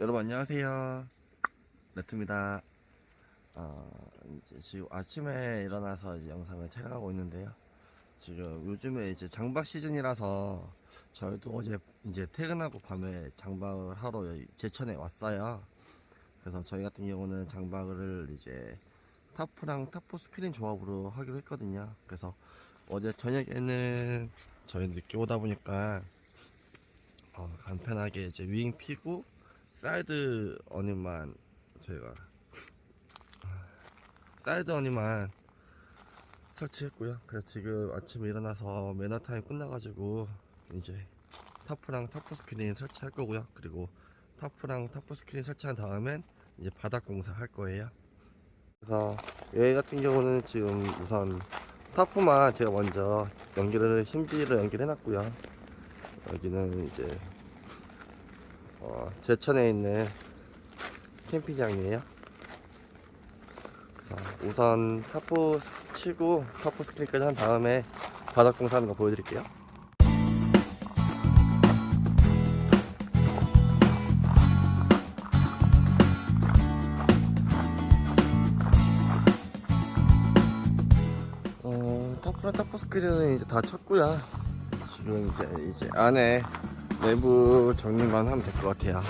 여러분 안녕하세요. 네트입니다. 어, 이제 지금 아침에 일어나서 이제 영상을 촬영하고 있는데요. 지금 요즘에 이제 장박 시즌이라서 저희도 어제 이제 퇴근하고 밤에 장박을 하러 제천에 왔어요. 그래서 저희 같은 경우는 장박을 이제 타프랑 타프 스크린 조합으로 하기로 했거든요. 그래서 어제 저녁에는 저희 늦게 오다 보니까 어, 간편하게 이제 윙 피고 사이드 어닝만 제가 사이드 어닝만 설치했고요. 그래서 지금 아침에 일어나서 매너 타임 끝나가지고 이제 타프랑 타프 스크린 설치할 거고요. 그리고 타프랑 타프 스크린 설치한 다음엔 이제 바닥 공사 할 거예요. 그래서 얘 같은 경우는 지금 우선 타프만 제가 먼저 연결을 심지를 연결해 놨고요. 여기는 이제 어, 제천에 있는 캠핑장이에요. 그래서 우선 타프 치고 타프 스크린까지 한 다음에 바닥 공사하는 거 보여드릴게요. 어, 타프랑 타프 스크린은 이제 다 쳤고요. 지금 이제, 이제 안에 내부 정리만 하면 될 것 같아요.